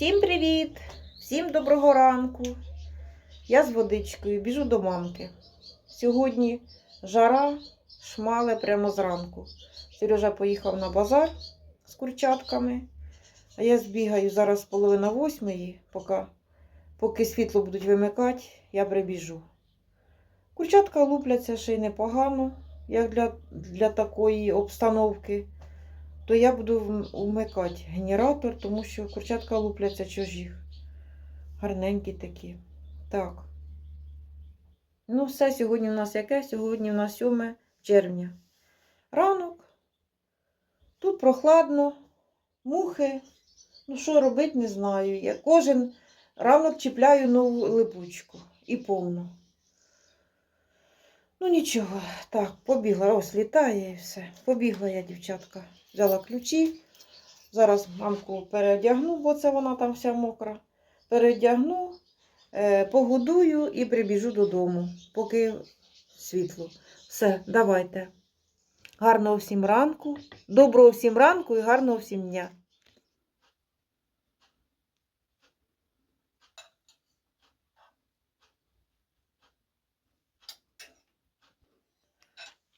Всім привіт! Всім доброго ранку. Я з водичкою біжу до мамки. Сьогодні жара шмале прямо зранку. Сережа поїхав на базар з курчатками, а я збігаю зараз половина восьмої, поки, поки світло будуть вимикати, я прибіжу. Курчатка лупляться ще й непогано, як для, для такої обстановки то я буду вмикати генератор, тому що курчатка лупляться чужі. Гарненькі такі. Так. Ну, все, сьогодні у нас яке? Сьогодні у нас 7 червня. Ранок. Тут прохладно, мухи. Ну, що робити, не знаю. Я кожен ранок чіпляю нову липучку. І повну. Ну нічого, так, побігла, ось літає і все. Побігла я, дівчатка. Взяла ключі. Зараз мамку переодягну, бо це вона там вся мокра. Переодягну, е, погодую і прибіжу додому, поки світло. Все, давайте. Гарного всім ранку, доброго всім ранку і гарного всім дня.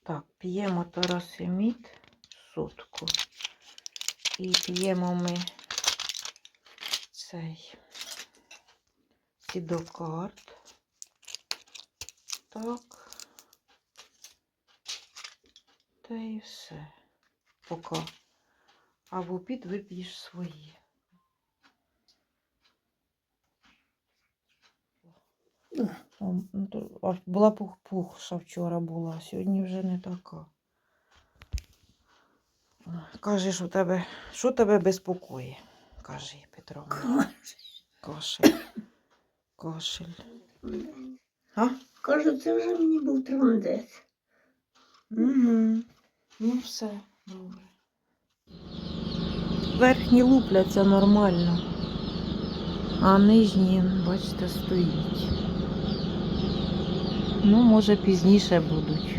Так, п'ємо торосеміт сутку. І п'ємо ми цей сідокард. Так. Та і все. Поки. А в обід вип'єш свої. Ну, Була пух-пухша вчора була, сьогодні вже не така. Каже, що тебе, що тебе безпокоїть? Каже Петровна. Кашель. Кашель. А? Кажу, це вже мені був трандець. Угу. Ну все, добре. Верхні лупляться нормально, а нижні, бачите, стоїть. Ну, може, пізніше будуть.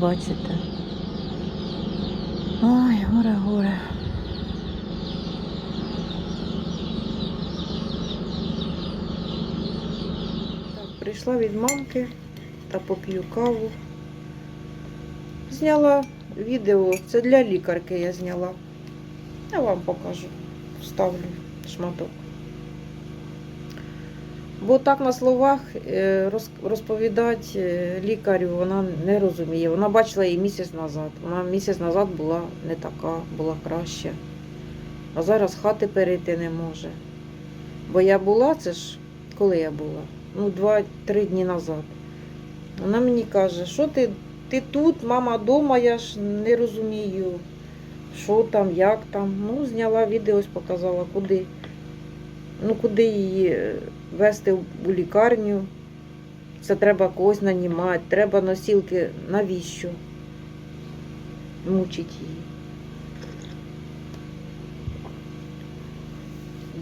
Бачите. Ой, горе, горе. Прийшла від мамки та поп'ю каву. Зняла відео, це для лікарки я зняла. Я вам покажу, вставлю шматок. Бо так на словах е, роз- розповідати е, лікарю вона не розуміє. Вона бачила її місяць назад. Вона місяць назад була не така, була краща. А зараз хати перейти не може. Бо я була, це ж коли я була? Ну, два-три дні назад. Вона мені каже, що ти ти тут, мама вдома, я ж не розумію, що там, як там. Ну, зняла відео, показала, куди. Ну, куди її е, вести у лікарню. Це треба когось нанімати, треба носілки, навіщо? Мучить її.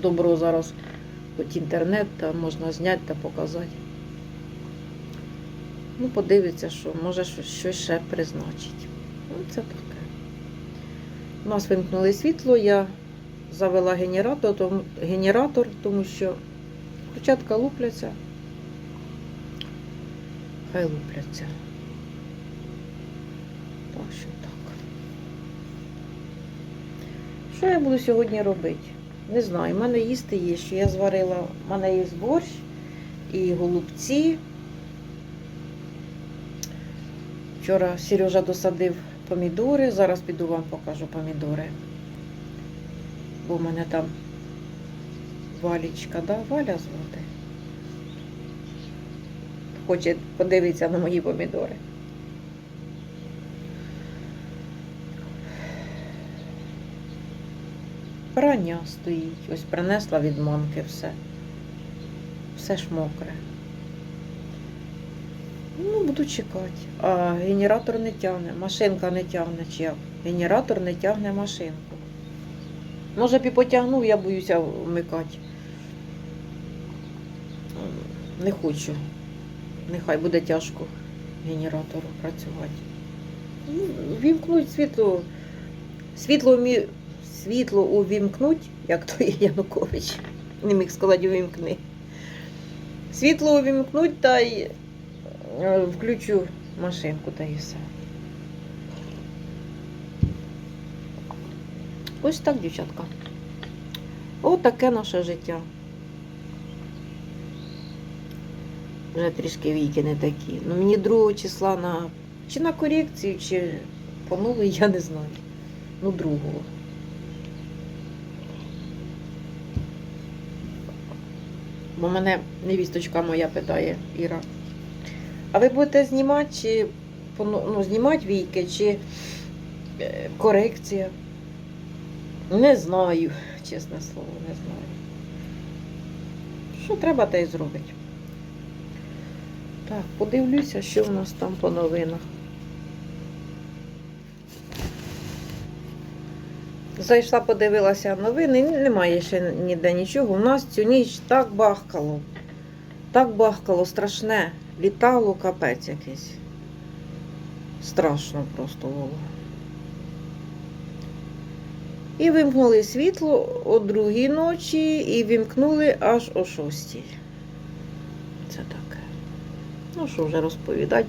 Добро зараз, хоч інтернет, та можна зняти та показати. Ну, подивиться, що може щось ще призначить. Ну, це таке. У нас вимкнули світло, я завела генератор, тому, генератор, тому що курчатка лупляться. Хай лупляться. Так що так. Що я буду сьогодні робити? Не знаю. У мене їсти є, що я зварила. У мене є борщ і голубці. Вчора Сережа досадив помідори, зараз піду вам покажу помідори. Бо в мене там валічка, да? Валя звати. Хоче подивитися на мої помідори. Прання стоїть. Ось принесла від мамки все. Все ж мокре. Ну, буду чекати. А генератор не тягне, машинка не тягне чи як. Генератор не тягне машинку. Може б і потягнув, я боюся вмикати. Не хочу. Нехай буде тяжко генератору працювати. Ну, Вімкнуть світло. Світло, вмі- світло увімкнуть, як той Янукович. Не міг сказати увімкни. Світло увімкнуть та й е, включу машинку та і все. Ось так, дівчатка. Ось таке наше життя. Вже трішки віки не такі. Ну мені 2 числа на чи на корекцію, чи по новій, я не знаю. Ну, другого. Бо мене невісточка моя питає, Іра. А ви будете знімати чи ну, знімати війки, чи е, корекція? Не знаю, чесне слово, не знаю. Що треба, те й зробить. Так, подивлюся, що в нас там по новинах. Зайшла, подивилася новини, немає ще ніде нічого. У нас цю ніч так бахкало. Так бахкало, страшне. Літало капець якийсь. Страшно просто було. І вимкнули світло о другій ночі і вимкнули аж о шостій. Це таке. Ну, що вже розповідати.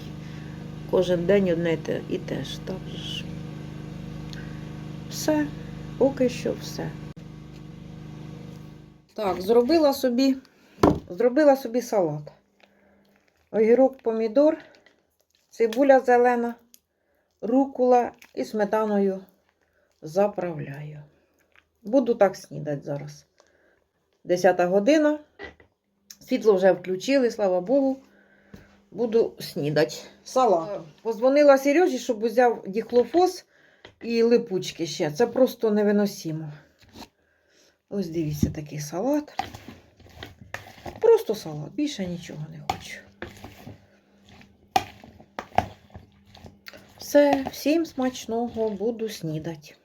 Кожен день одне і те ж. Так ж. Все. Поки що все. Так, зробила собі, зробила собі салат. Огірок, помідор, цибуля зелена, рукула і сметаною заправляю. Буду так снідати зараз. Десята година. Світло вже включили, слава Богу. Буду снідати. Салат. Позвонила Сережі, щоб взяв діхлофос і липучки ще. Це просто невиносимо. Ось дивіться такий салат. Просто салат, більше нічого не хочу. Все, всім смачного буду снідати.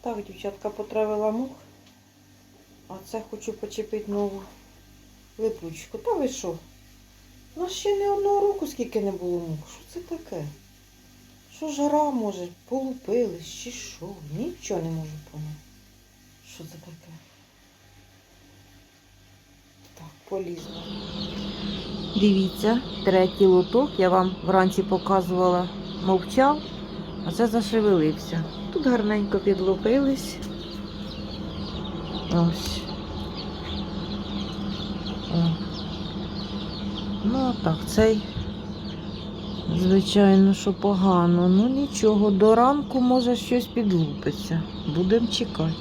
Так, дівчатка, потравила мух. А це хочу почепити нову липучку. Та ви що? У нас ще не одного року скільки не було мух. Що це таке? Що жара може? Полупились чи що? Нічого не можу поняти. Що це таке? Так, полізла. Дивіться, третій лоток. Я вам вранці показувала, мовчав, а це зашевелився. Тут гарненько підлупились. Ось. О. Ну, так, цей, звичайно, що погано. Ну нічого, до ранку може щось підлупиться. Будемо чекати.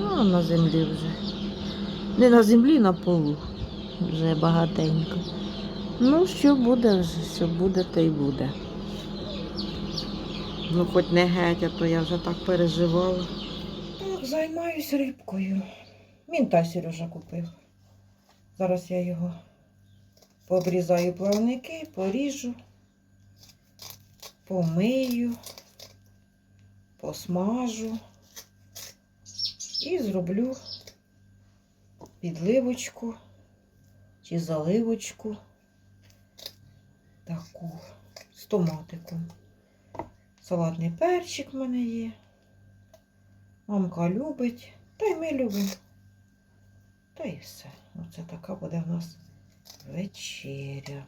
Ну, на землі вже. Не на землі, на полу. Вже багатенько. Ну, що буде що буде, то й буде. Ну, хоч не геть, а то я вже так переживала. Так, займаюсь рибкою. Мінта Сережа купив. Зараз я його пообрізаю плавники, поріжу, помию, посмажу і зроблю підливочку чи заливочку таку з томатиком. Салатний перчик в мене є. Мамка любить, та й ми любимо. Та й все. Оце така буде в нас вечеря.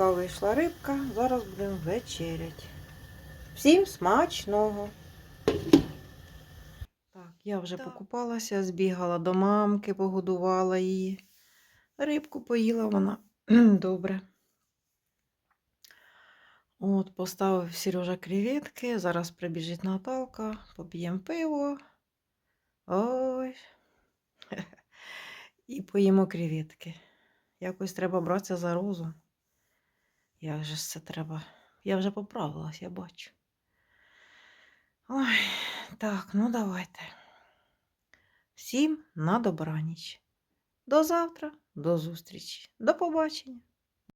Отака вийшла рибка. Зараз будемо вечерять. Всім смачного! Так, я вже покупалася, збігала до мамки, погодувала її. Рибку поїла вона добре. От, поставив Сережа креветки. Зараз прибіжить Наталка, поп'ємо пиво. Ой. І поїмо креветки. Якось треба братися за розум. Як же все треба? Я вже поправилась, я бачу. Ой, так, ну давайте. Всім на добраніч. До завтра, до зустрічі, до побачення.